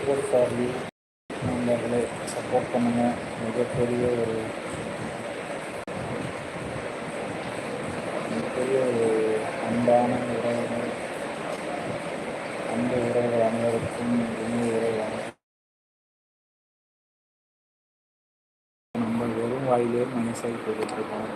Support for you நண்பர்களே support பண்ணுங்கள் மிகப்பெரிய ஒரு மிகப்பெரிய ஒரு அன்பான உறவுகள் அன்பு உறவுகள் அனைவருக்கும் இனிய உறவான நம்ம வெறும் வாயிலே மனசாகி போய்கிட்டு இருக்கோம்.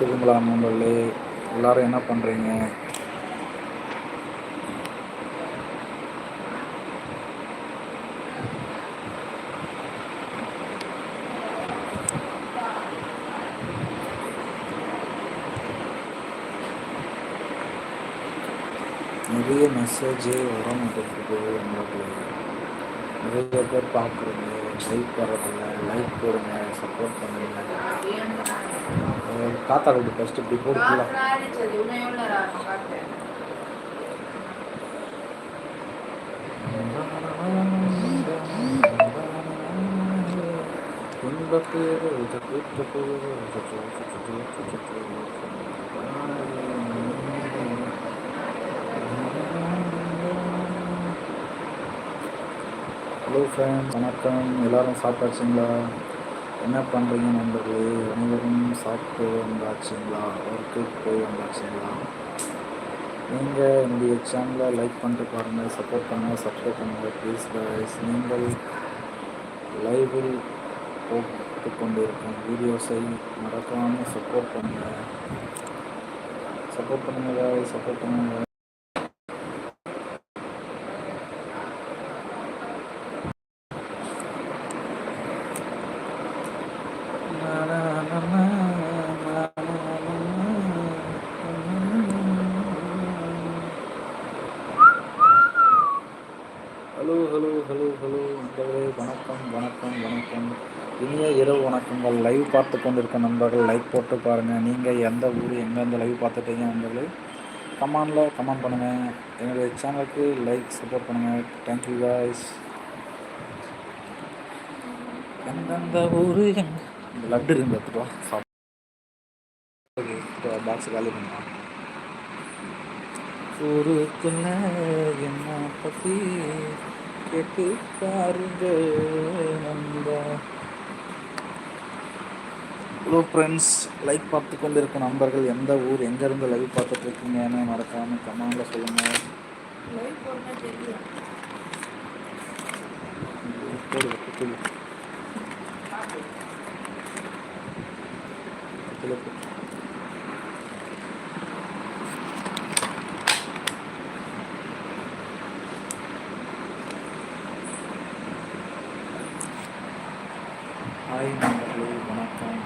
கேட்குதுங்களா நண்பர்களே எல்லாரும் என்ன பண்ணுறீங்க நிறைய மெசேஜே வர மாட்டேங்குது உங்களுக்கு. நிறைய பேர் பார்க்குறீங்க. லைக் வர்றதில்ல லைக் போடுங்க சப்போர்ட் பண்ணுங்க. தாத்தா காத்தா கொடுத்து ஃபஸ்ட்டு இப்படி போடுங்களா ஹலோ ஃப்ரெண்ட் வணக்கம். எல்லாரும் சாப்பிட்டாச்சுங்களா? என்ன பண்ணுறீங்க நண்பர்களே? அனைவரும் சாப்பிட்டு வந்தாச்சுங்களா? ஒர்க்குக்கு போய் வந்தாச்சுங்களா? நீங்கள் என்னுடைய சேனலை லைக் பண்ணிட்டு பாருங்கள் சப்போர்ட் பண்ணுங்கள் சப்ஸ்கிரைப் பண்ணுங்கள் ப்ளீஸ் guys. நீங்கள் லைவில் போட்டு கொண்டிருக்கும் வீடியோஸை மறக்காமல் சப்போர்ட் பண்ணுங்கள் சப்போர்ட் பண்ணுங்கள் சப்போர்ட் பண்ணுங்கள் ஹலோ ஹலோ ஹலோ ஹலோ நண்பர்களே வணக்கம் வணக்கம் வணக்கம் இனிய இரவு வணக்கங்கள் லைவ் பார்த்து கொண்டிருக்க நண்பர்கள் லைக் போட்டு பாருங்கள் நீங்கள் எந்த ஊர் எங்கெந்த லைவ் பார்த்துட்டீங்க நண்பர்களே கமாண்டில் கமெண்ட் பண்ணுங்கள் என்னுடைய சேனலுக்கு லைக் சப்போர்ட் பண்ணுங்கள் தேங்க்யூ காய்ஸ் எந்தெந்த ஊர் எங்க இந்த லட்டு இருந்து எடுத்துட்டோம் சாப்பிட்டு பாக்ஸ் காலி பண்ணலாம். ஊருக்குள்ள என்ன பத்தி கேட்டு பாருங்க நண்பா. ஹலோ ஃப்ரெண்ட்ஸ் லைக் பார்த்து கொண்டு இருக்க நண்பர்கள் எந்த ஊர் எங்கேருந்து லைவ் பார்த்துட்டு இருக்கீங்கன்னு மறக்காமல் கமெண்டில் சொல்லுங்கள் குத்துல ஹாய் நண்பர்களே வணக்கம்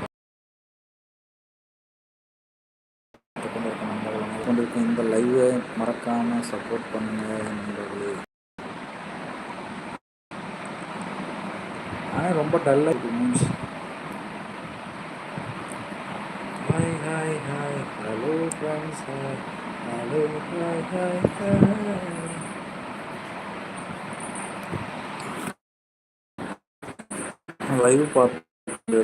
பார்த்து கொண்டிருக்க நண்பர்கள் அனைவரும் கொண்டிருக்க இந்த லைவை மறக்காமல் சப்போர்ட் பண்ணுங்க நண்பர்களே ஆனால் ரொம்ப டல்லாக இருக்கு மூஞ்சி hi hi hi hello friends hi hello hi hi hi live பார்த்து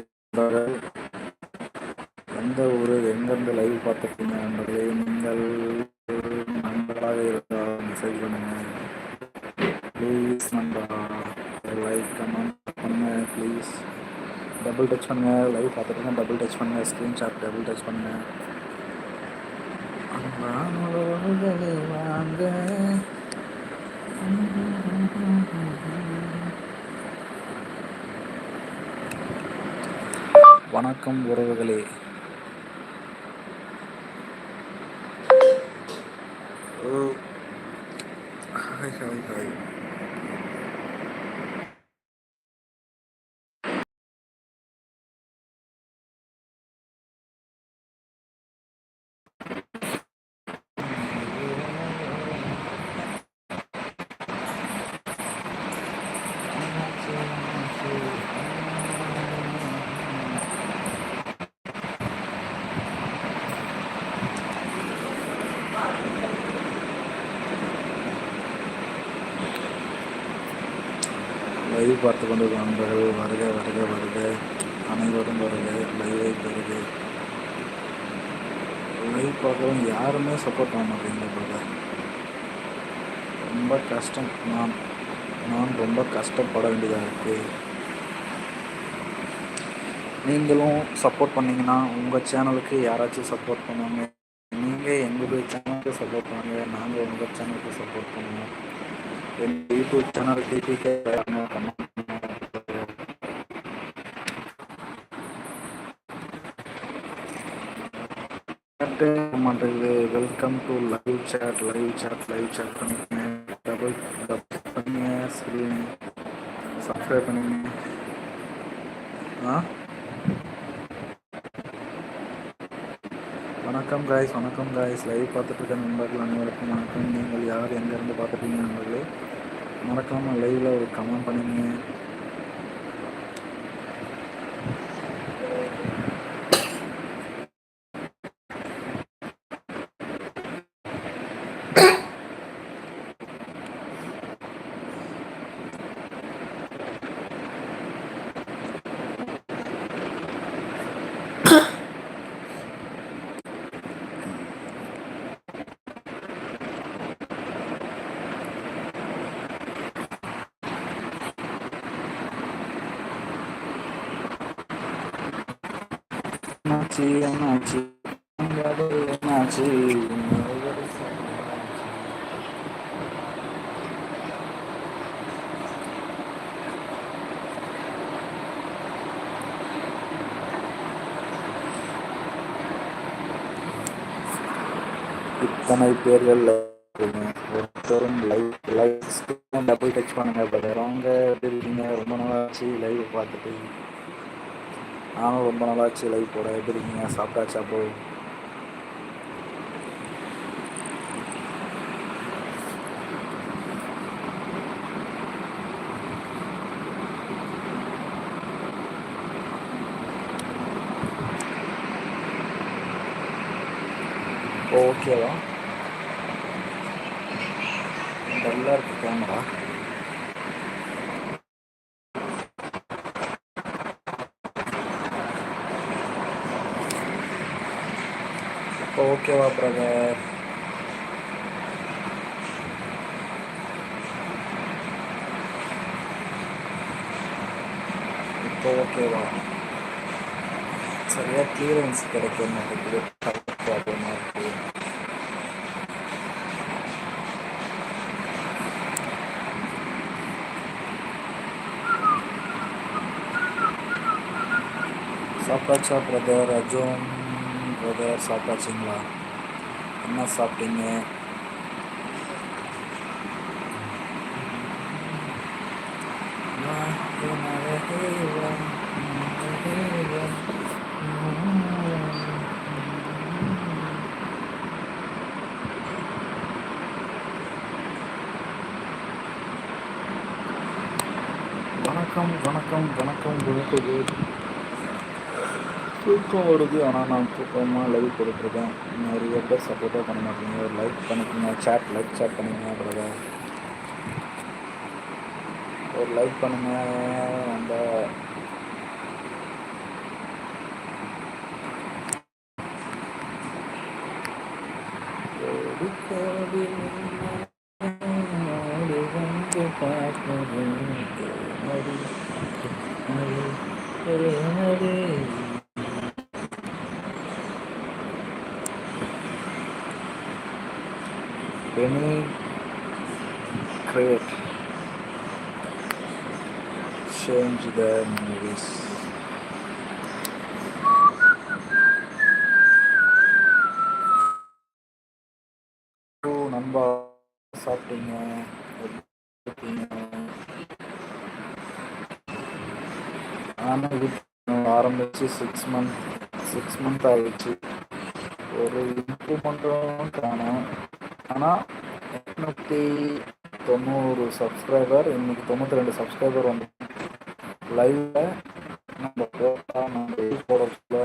எந்த ஊர் எங்கெந்த லைவ் பார்த்துருக்கீங்க நண்பர்களே நீங்கள் நண்பர்களாக இருந்தால் மெசேஜ் பண்ணுங்க. டபுள் டச் பண்ணுங்க லைவ் பார்த்துட்டு டபுள் டச் பண்ணுங்க ஸ்க்ரீன்ஷாட் டபுள் டச் பண்ணுங்க. வாங்க வணக்கம் உறவுகளே. லைவ் பார்த்து கொண்டு நண்பர்கள் வருக வருக வருக. அனைவரும் வருக லைவை வருக லைவ் பார்க்கவும் யாருமே சப்போர்ட் பண்ண மாட்டேங்க பிரதர் ரொம்ப கஷ்டம். நான் நான் ரொம்ப கஷ்டப்பட வேண்டியதாக இருக்குது நீங்களும் சப்போர்ட் பண்ணிங்கன்னா உங்கள் சேனலுக்கு யாராச்சும் சப்போர்ட் பண்ணுவாங்க. நீங்கள் எங்களுடைய சேனலுக்கு சப்போர்ட் பண்ணுங்க. நாங்கள் உங்கள் சேனலுக்கு சப்போர்ட் பண்ணுவோம். எங்கள் யூடியூப் சேனல் டிபிகே மாட்டேங்குது welcome to live chat live chat live chat பண்ணிக்கங்க. டபுள் டபுள் பண்ணுங்க ஸ்க்ரீன் சப்ஸ்கிரைப் பண்ணுங்க. ஆ? வணக்கம் காய்ஸ் வணக்கம் காய்ஸ் லைவ் பார்த்துட்டு இருக்க நண்பர்கள் அனைவருக்கும் வணக்கம். நீங்கள் யார்? எங்கேருந்து பார்த்துட்டீங்க நண்பர்களே? மறக்காமல் லைவில் ஒரு கமெண்ட் பண்ணுங்கள் என்னாச்சு என்னாச்சு என்னாச்சு இத்தனை பேர்கள் ஒருத்தரும் லைவ் லைவ் டபுள் டச் பண்ணுங்க பிரதர் அவங்க எப்படி இருக்கீங்க ரொம்ப நாளாச்சு லைவ் பார்த்துட்டு. நானும் ரொம்ப நல்லாச்சு லைவ் போட. எப்படி இருக்கீங்க? சாப்பிட்டாச்சா போ ஓகேவா நல்லா இருக்கு கேமரா இப்போ ஓகேவா பிரதர் இப்போ ஓகேவா சரியா கிளியரன்ஸ் கிடைக்க மாட்டேங்குது ப்ராப்ளமாக இருக்குது சாப்பிட்டாச்சா பிரதர் அர்ஜுன் பிரதர் சாப்பிட்டாச்சுங்களா? என்ன சாப்பிட்டீங்க? வணக்கம் வணக்கம் வணக்கம் குழுக்குது தூக்கம் வருது ஆனால் நான் தூக்கமாக லைவ் கொடுத்துருக்கேன். நிறைய பேர் சப்போர்ட்டாக பண்ண மாட்டீங்க. ஒரு லைக் பண்ணிக்கோங்க சேட் லைக் சேட் பண்ணிக்கோங்க பிரதர் ஒரு லைக் பண்ணுங்க அந்த கோடி Penny Crate change the movies. ஓ நண்பா சாப்பிட்டீங்க எப்படி இருக்கீங்க? ஆனால் வீட்டு ஆரம்பிச்சு சிக்ஸ் மந்த் சிக்ஸ் மந்த் ஆயிடுச்சு ஒரு இம்ப்ரூவ்மெண்ட்டும் காணும் ஆனால் எட்நூற்றி தொண்ணூறு சப்ஸ்கிரைபர் இன்னைக்கு தொண்ணூற்றி ரெண்டு சப்ஸ்கிரைபர் வந்து லைவ்ல நம்ம போட்டால் நம்ம யூஸ்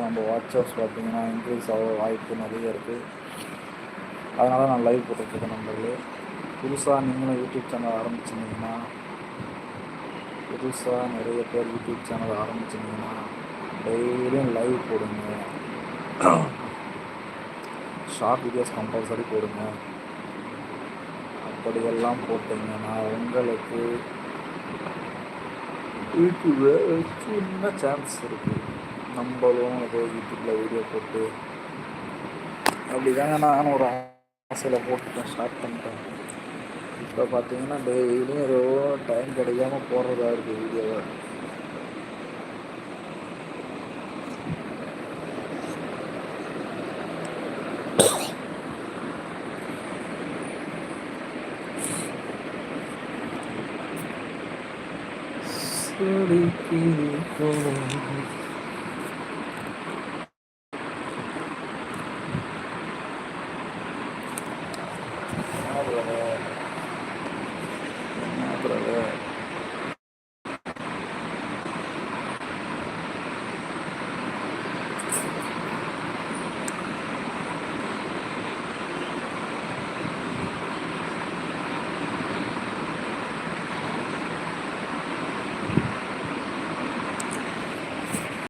நம்ம வாட்சர்ஸ் பார்த்தீங்கன்னா இன்க்ரீஸ் ஆக வாய்ப்பு நிறைய இருக்குது அதனால் நான் லைவ் போட்டுருக்கேன் நண்பர்களே. புதுசாக நீங்களும் யூடியூப் சேனல் ஆரம்பிச்சிருந்தீங்கன்னா புதுசாக நிறைய பேர் யூடியூப் சேனல் ஆரம்பிச்சிருந்தீங்கன்னா டெய்லியும் லைவ் போடுங்க. ஷார்ட் வீடியோஸ் கம்பல்சரி போடுங்க. அப்படியெல்லாம் போட்டிங்கன்னா உங்களுக்கு யூடியூப்பில் சின்ன சான்ஸ் இருக்குது நம்மளும் ஏதோ யூடியூப்பில் வீடியோ போட்டு அப்படி தாங்க நானும் ஒரு ஆசையில் போட்டுட்டேன் ஸ்டார்ட் பண்ணிட்டேன். இப்போ பார்த்தீங்கன்னா டெய்லியும் ஏதோ டைம் கிடைக்காம போடுறதா இருக்குது வீடியோவை Beli 活